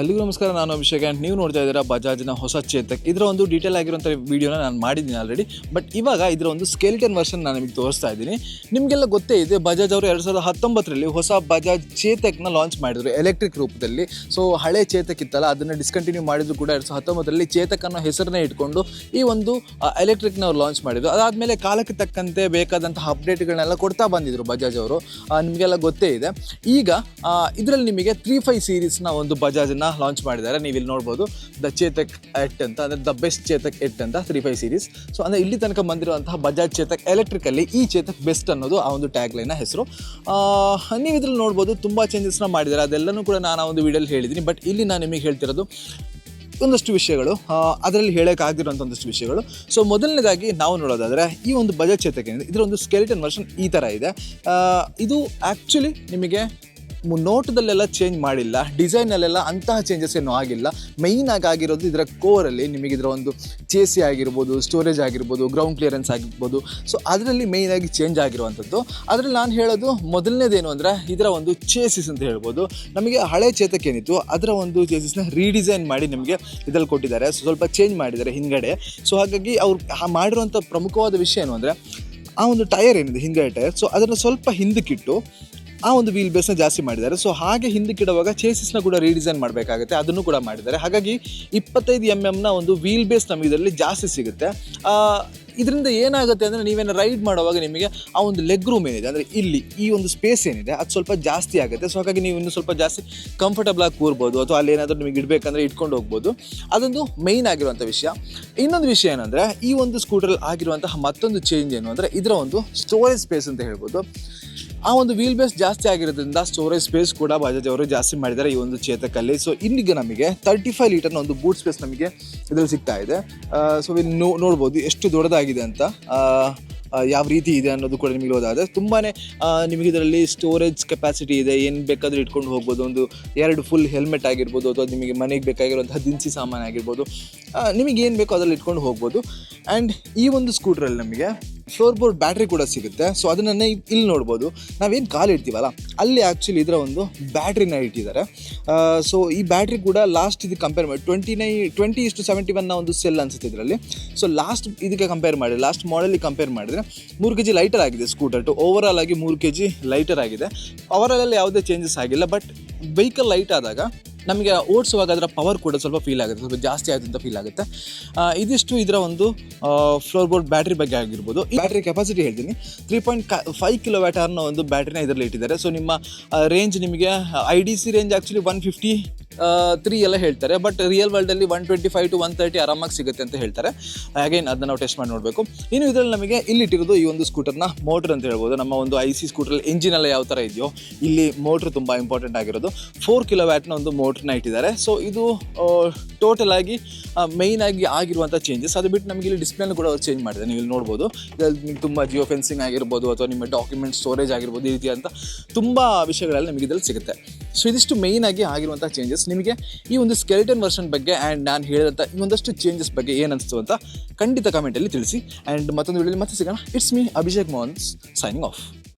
ಎಲ್ಲಿಗೂ ನಮಸ್ಕಾರ, ನಾನು ಅಭಿಷೇಕ್ ಆ್ಯಂಡ್ ನೀವು ನೋಡ್ತಾ ಇದ್ದೀರಾ ಬಜಾಜ್ನ ಹೊಸ ಚೇತಕ್. ಇದರ ಒಂದು ಡೀಟೇಲ್ ಆಗಿರುವಂಥ ವಿಡಿಯೋನ ನಾನು ಮಾಡಿದ್ದೀನಿ ಆಲ್ರೆಡಿ ಬಟ್ ಇವಾಗ ಇದರ ಒಂದು ಸ್ಕೆಲ್ಟನ್ ವರ್ಷನ್ ನಾನು ನಿಮಗೆ ತೋರಿಸ್ತಾ ಇದ್ದೀನಿ. ನಿಮಗೆಲ್ಲ ಗೊತ್ತೇ ಇದೆ ಬಜಾಜ್ ಅವರು ಎರಡು ಸಾವಿರದ ಹತ್ತೊಂಬತ್ತರಲ್ಲಿ ಹೊಸ ಬಜಾಜ್ ಚೇತಕ್ನ ಲಾಂಚ್ ಮಾಡಿದರು ಎಲೆಕ್ಟ್ರಿಕ್ ರೂಪದಲ್ಲಿ. ಸೊ ಹಳೆ ಚೇತಕ್ ಇತ್ತಲ್ಲ, ಅದನ್ನು ಡಿಸ್ಕಂಟಿನ್ಯೂ ಮಾಡಿದ್ರು ಕೂಡ ಎರಡು ಸಾವಿರದ ಹತ್ತೊಂಬತ್ತರಲ್ಲಿ ಚೇತಕ್ ಅನ್ನೋ ಹೆಸರನ್ನೇ ಇಟ್ಕೊಂಡು ಈ ಒಂದು ಎಲೆಕ್ಟ್ರಿಕ್ನ ಅವ್ರು ಲಾಂಚ್ ಮಾಡಿದ್ರು. ಅದಾದಮೇಲೆ ಕಾಲಕ್ಕೆ ತಕ್ಕಂತೆ ಬೇಕಾದಂತಹ ಅಪ್ಡೇಟ್ಗಳನ್ನೆಲ್ಲ ಕೊಡ್ತಾ ಬಂದಿದ್ರು ಬಜಾಜ್ ಅವರು. ನಿಮಗೆಲ್ಲ ಗೊತ್ತೇ ಇದೆ. ಈಗ ಇದರಲ್ಲಿ ನಿಮಗೆ ತ್ರೀ ಫೈವ್ ಸೀರೀಸ್ನ ಒಂದು ಬಜಾಜನ್ನ ಲಾಂಚ್ ಮಾಡಿದ್ದಾರೆ. ನೀವು ಇಲ್ಲಿ ನೋಡ್ಬೋದು ದ ಚೇತಕ್ ಎಟ್ ಅಂತ, ಅಂದರೆ ದ ಬೆಸ್ಟ್ ಚೇತಕ್ ಎಟ್ ಅಂತ ತ್ರೀ ಫೈವ್ ಸೀರೀಸ್ ಸೊ ಅಂದರೆ ಇಲ್ಲಿ ತನಕ ಬಂದಿರುವಂತಹ ಬಜಾಜ್ ಚೇತಕ್ ಎಲೆಕ್ಟ್ರಿಕಲ್ಲಿ ಈ ಚೇತಕ್ ಬೆಸ್ಟ್ ಅನ್ನೋದು ಆ ಒಂದು ಟ್ಯಾಗ್ ಲೈನ ಹೆಸರು. ನೀವು ಇದ್ರಲ್ಲಿ ನೋಡ್ಬೋದು ತುಂಬ ಚೇಂಜಸ್ನ ಮಾಡಿದ್ದಾರೆ. ಅದೆಲ್ಲನೂ ಕೂಡ ನಾನು ಒಂದು ವಿಡಿಯೋಲಿ ಹೇಳಿದ್ದೀನಿ. ಬಟ್ ಇಲ್ಲಿ ನಾನು ನಿಮಗೆ ಹೇಳ್ತಿರೋದು ಒಂದಷ್ಟು ವಿಷಯಗಳು. ಅದರಲ್ಲಿ ಹೇಳೋಕ್ಕಾಗಿರುವಂಥ ಒಂದಷ್ಟು ವಿಷಯಗಳು. ಸೊ ಮೊದಲನೇದಾಗಿ ನಾವು ನೋಡೋದಾದರೆ ಈ ಒಂದು ಬಜೆಟ್ ಚೇತಕ್ ಏನಿದೆ ಇದರ ಒಂದು ಸ್ಕೆಲಿಟನ್ ವರ್ಷನ್ ಈ ಥರ ಇದೆ. ಇದು ಆ್ಯಕ್ಚುಲಿ ನಿಮಗೆ ನೋಟದಲ್ಲೆಲ್ಲ ಚೇಂಜ್ ಮಾಡಿಲ್ಲ ಡಿಸೈನಲ್ಲೆಲ್ಲ ಅಂತಹ ಚೇಂಜಸ್ ಏನೂ ಆಗಿಲ್ಲ. ಮೈನ್ ಆಗಿ ಆಗಿರೋದು ಇದರ ಕೋರಲ್ಲಿ ನಿಮಗೆ ಇದರ ಒಂದು ಚೇಸಿ ಆಗಿರ್ಬೋದು ಸ್ಟೋರೇಜ್ ಆಗಿರ್ಬೋದು ಗ್ರೌಂಡ್ ಕ್ಲಿಯರೆನ್ಸ್ ಆಗಿರ್ಬೋದು. ಸೊ ಅದರಲ್ಲಿ ಮೈನ್ ಆಗಿ ಚೇಂಜ್ ಆಗಿರುವಂಥದ್ದು. ಅದರಲ್ಲಿ ನಾನು ಹೇಳೋದು ಮೊದಲನೇದೇನು ಅಂದರೆ ಇದರ ಒಂದು ಚೇಸಿಸ್ ಅಂತ ಹೇಳ್ಬೋದು. ನಮಗೆ ಹಳೆ ಚೇತಕ್ ಏನಿತ್ತು, ಅದರ ಒಂದು ಚೇಸಿಸ್ನ ರೀಡಿಸೈನ್ ಮಾಡಿ ನಿಮಗೆ ಇದರಲ್ಲಿ ಕೊಟ್ಟಿದ್ದಾರೆ. ಸ್ವಲ್ಪ ಚೇಂಜ್ ಮಾಡಿದ್ದಾರೆ ಹಿಂದ್ಗಡೆ ಸೊ ಹಾಗಾಗಿ ಅವ್ರು ಮಾಡಿರುವಂಥ ಪ್ರಮುಖವಾದ ವಿಷಯ ಏನು ಅಂದರೆ, ಆ ಒಂದು ಟೈರ್ ಏನಿದೆ ಹಿಂದ್ಗಡೆ ಟೈರ್ ಸೊ ಅದನ್ನು ಸ್ವಲ್ಪ ಹಿಂದಕ್ಕಿಟ್ಟು ಆ ಒಂದು ವೀಲ್ ಬೇಸ್ನ ಜಾಸ್ತಿ ಮಾಡಿದ್ದಾರೆ. ಸೊ ಹಾಗೆ ಹಿಂದಕ್ಕಿಡುವಾಗ ಚೇಸಿಸ್ನ ಕೂಡ ರೀಡಿಸೈನ್ ಮಾಡಬೇಕಾಗುತ್ತೆ. ಅದನ್ನು ಕೂಡ ಮಾಡಿದ್ದಾರೆ. ಹಾಗಾಗಿ ಇಪ್ಪತ್ತೈದು ಎಂ ಎಮ್ನ ಒಂದು ವೀಲ್ ಬೇಸ್ ನಮಗೆ ಇದರಲ್ಲಿ ಜಾಸ್ತಿ ಸಿಗುತ್ತೆ. ಇದರಿಂದ ಏನಾಗುತ್ತೆ ಅಂದರೆ ನೀವೇನು ರೈಡ್ ಮಾಡುವಾಗ ನಿಮಗೆ ಆ ಒಂದು ಲೆಗ್ ರೂಮ್ ಏನಿದೆ, ಅಂದರೆ ಇಲ್ಲಿ ಈ ಒಂದು ಸ್ಪೇಸ್ ಏನಿದೆ, ಅದು ಸ್ವಲ್ಪ ಜಾಸ್ತಿ ಆಗುತ್ತೆ. ಸೊ ಹಾಗಾಗಿ ನೀವು ಇನ್ನೂ ಸ್ವಲ್ಪ ಜಾಸ್ತಿ ಕಂಫರ್ಟಬಲ್ ಆಗಿ ಕೂರ್ಬೋದು, ಅಥವಾ ಅಲ್ಲಿ ಏನಾದರೂ ನಿಮಗೆ ಇಡಬೇಕಂದ್ರೆ ಇಟ್ಕೊಂಡು ಹೋಗ್ಬೋದು. ಅದೊಂದು ಮೈನ್ ಆಗಿರುವಂಥ ವಿಷಯ. ಇನ್ನೊಂದು ವಿಷಯ ಏನಂದರೆ, ಈ ಒಂದು ಸ್ಕೂಟ್ರಲ್ಲಿ ಆಗಿರುವಂತಹ ಮತ್ತೊಂದು ಚೇಂಜ್ ಏನು ಅಂದರೆ, ಇದರ ಒಂದು ಸ್ಟೋರೇಜ್ ಸ್ಪೇಸ್ ಅಂತ ಹೇಳ್ಬೋದು. ಆ ಒಂದು ವೀಲ್ ಬೇಸ್ ಜಾಸ್ತಿ ಆಗಿರೋದ್ರಿಂದ ಸ್ಟೋರೇಜ್ ಸ್ಪೇಸ್ ಕೂಡ ಬಜಾಜ್ ಅವರು ಜಾಸ್ತಿ ಮಾಡಿದ್ದಾರೆ ಈ ಒಂದು ಚೇತಕಲ್ಲಿ ಸೊ ಇಲ್ಲಿಗೆ ನಮಗೆ ತರ್ಟಿ ಫೈವ್ ಲೀಟರ್ನ ಒಂದು ಬೂಟ್ ಸ್ಪೇಸ್ ನಮಗೆ ಇದರಲ್ಲಿ ಸಿಗ್ತಾ ಇದೆ. ಸೊ ಇಲ್ಲಿ ನೋ ನೋಡ್ಬೋದು ಎಷ್ಟು ದೊಡ್ಡದಾಗಿದೆ ಅಂತ ಯಾವ ರೀತಿ ಇದೆ ಅನ್ನೋದು ಕೂಡ ನಿಮಗೆ ಹೋದಾದರೆ ತುಂಬಾ ನಿಮಗೆ ಇದರಲ್ಲಿ ಸ್ಟೋರೇಜ್ ಕೆಪಾಸಿಟಿ ಇದೆ. ಏನು ಬೇಕಾದರೂ ಇಟ್ಕೊಂಡು ಹೋಗ್ಬೋದು. ಒಂದು ಎರಡು ಫುಲ್ ಹೆಲ್ಮೆಟ್ ಆಗಿರ್ಬೋದು ಅಥವಾ ನಿಮಗೆ ಮನೆಗೆ ಬೇಕಾಗಿರುವಂತಹ ದಿನಸಿ ಸಾಮಾನು ಆಗಿರ್ಬೋದು. ನಿಮಗೆ ಏನು ಬೇಕೋ ಅದರಲ್ಲಿ ಇಟ್ಕೊಂಡು ಹೋಗ್ಬೋದು. ಆ್ಯಂಡ್ ಈ ಒಂದು ಸ್ಕೂಟ್ರಲ್ಲಿ ನಮಗೆ ಫ್ಲೋರ್ ಬೋರ್ಡ್ ಬ್ಯಾಟ್ರಿ ಕೂಡ ಸಿಗುತ್ತೆ. ಸೊ ಅದನ್ನೇ ಇಲ್ಲಿ ನೋಡ್ಬೋದು. ನಾವೇನು ಕಾಲು ಇಡ್ತೀವಲ್ಲ, ಅಲ್ಲಿ ಆ್ಯಕ್ಚುಲಿ ಇದರ ಒಂದು ಬ್ಯಾಟ್ರಿನ ಇಟ್ಟಿದ್ದಾರೆ. ಸೊ ಈ ಬ್ಯಾಟ್ರಿ ಕೂಡ ಲಾಸ್ಟ್ ಇದು ಕಂಪೇರ್ ಮಾಡಿ ಟ್ವೆಂಟಿ ನೈ ಟ್ವೆಂಟಿ ಇಷ್ಟು ಸೆವೆಂಟಿ ಒನ್ನ ಒಂದು ಸೆಲ್ ಅನಿಸುತ್ತೆ ಇದರಲ್ಲಿ. ಸೊ ಲಾಸ್ಟ್ ಇದಕ್ಕೆ ಕಂಪೇರ್ ಮಾಡಿ ಲಾಸ್ಟ್ ಮಾಡಲಿಗೆ ಕಂಪೇರ್ ಮಾಡಿದರೆ, ಮೂರು ಕೆ ಜಿ ಲೈಟರ್ ಆಗಿದೆ ಸ್ಕೂಟರ್ ಟು ಓವರ್ ಆಲ್ ಆಗಿ ಮೂರು ಕೆ ಜಿ ಲೈಟರ್ ಆಗಿದೆ ಓವರಾಲಲ್ಲಿ ಯಾವುದೇ ಚೇಂಜಸ್ ಆಗಿಲ್ಲ ಬಟ್ ವೆಹಿಕಲ್ ಲೈಟ್ ಆದಾಗ ನಮಗೆ ಓಡಿಸುವಾಗ ಅದರ ಪವರ್ ಕೂಡ ಸ್ವಲ್ಪ ಫೀಲ್ ಆಗುತ್ತೆ, ಸ್ವಲ್ಪ ಜಾಸ್ತಿ ಆಯಿತು ಅಂತ ಫೀಲ್ ಆಗುತ್ತೆ. ಇದಿಷ್ಟು ಇದರ ಒಂದು ಫ್ಲೋರ್ ಬೋರ್ಡ್ ಬ್ಯಾಟ್ರಿ ಬಗ್ಗೆ ಆಗಿರ್ಬೋದು. ಈ ಬ್ಯಾಟ್ರಿ ಕೆಪಾಸಿಟಿ ಹೇಳ್ತೀನಿ. ತ್ರೀ ಪಾಯಿಂಟ್ ಫೈವ್ ಕಿಲೋ ಒಂದು ಬ್ಯಾಟ್ರಿನ ಇದರಲ್ಲಿ ಇಟ್ಟಿದ್ದಾರೆ. ಸೊ ನಿಮ್ಮ ರೇಂಜ್ ನಿಮಗೆ I D C range actually one fifty three ಎಲ್ಲ ಹೇಳ್ತಾರೆ but real ವರ್ಲ್ಡಲ್ಲಿ one twenty five to one thirty ಆರಾಮಾಗಿ ಸಿಗುತ್ತೆ ಅಂತ ಹೇಳ್ತಾರೆ. ಅಗೇನ್ ಅದನ್ನ ನಾವು ಟೆಸ್ಟ್ ಮಾಡಿ ನೋಡಬೇಕು. ಇನ್ನು ಇದರಲ್ಲಿ ನಮಗೆ ಇಲ್ಲಿ ಇಟ್ಟಿರೋದು ಈ ಒಂದು ಸ್ಕೂಟರ್ನ ಮೋಟ್ರ್ ಅಂತ ಹೇಳ್ಬೋದು. ನಮ್ಮ ಒಂದು ಐ ಸಿ ಸ್ಕೂಟ್ರಲ್ಲಿ ಎಂಜಿನ್ ಎಲ್ಲ ಯಾವ ಥರ ಇದೆಯೋ, ಇಲ್ಲಿ ಮೋಟ್ರ್ ತುಂಬ ಇಂಪಾರ್ಟೆಂಟ್ ಆಗಿರೋದು. ಫೋರ್ ಕಿಲೋ ವ್ಯಾಟ್ನ ಒಂದು ಮೋಟ್ರನ್ನ ಇಟ್ಟಿದ್ದಾರೆ. ಸೊ ಇದು ಟೋಟಲ್ ಆಗಿ ಮೈನ್ ಆಗಿ ಆಗಿರುವಂಥ ಚೇಂಜಸ್ ಅದು ಬಿಟ್ಟು ನಮಗೆ ಇಲ್ಲಿ ಡಿಸ್ಪ್ಲೇನ ಕೂಡ ಅವ್ರು ಚೇಂಜ್ ಮಾಡಿದೆ ನೀವು ಇಲ್ಲಿ ನೋಡ್ಬೋದು. ಇದರಲ್ಲಿ ತುಂಬ ಜಿಯೋ ಫೆನ್ಸಿಂಗ್ ಆಗಿರ್ಬೋದು, ಅಥವಾ ನಿಮ್ಮ ಡಾಕ್ಯುಮೆಂಟ್ ಸ್ಟೋರೇಜ್ ಆಗಿರ್ಬೋದು, ಈ ರೀತಿಯಂಥ ತುಂಬ ವಿಷಯಗಳಲ್ಲಿ ನಿಮಗೆ ಇದರಲ್ಲಿ ಸಿಗುತ್ತೆ. ಸೊ ಇದಿಷ್ಟು ಮೇಯ್ನ್ ಆಗಿ ಆಗಿರುವಂಥ ಚೇಂಜಸ್ ನಿಮಗೆ ಈ ಒಂದು ಸ್ಕೆಲಿಟನ್ ವರ್ಷನ್ ಬಗ್ಗೆ ಆ್ಯಂಡ್ ನಾನು ಹೇಳಿದಂಥ ಈ ಒಂದಷ್ಟು ಚೇಂಜಸ್ ಬಗ್ಗೆ ಏನು ಅನಿಸ್ತು ಅಂತ ಖಂಡಿತ ಕಮೆಂಟಲ್ಲಿ ತಿಳಿಸಿ. ಆ್ಯಂಡ್ ಮತ್ತೊಂದು ವಿಡಿಯೋಲಿ ಮತ್ತೆ ಸಿಗೋಣ. It's me Abhishek Mohan signing off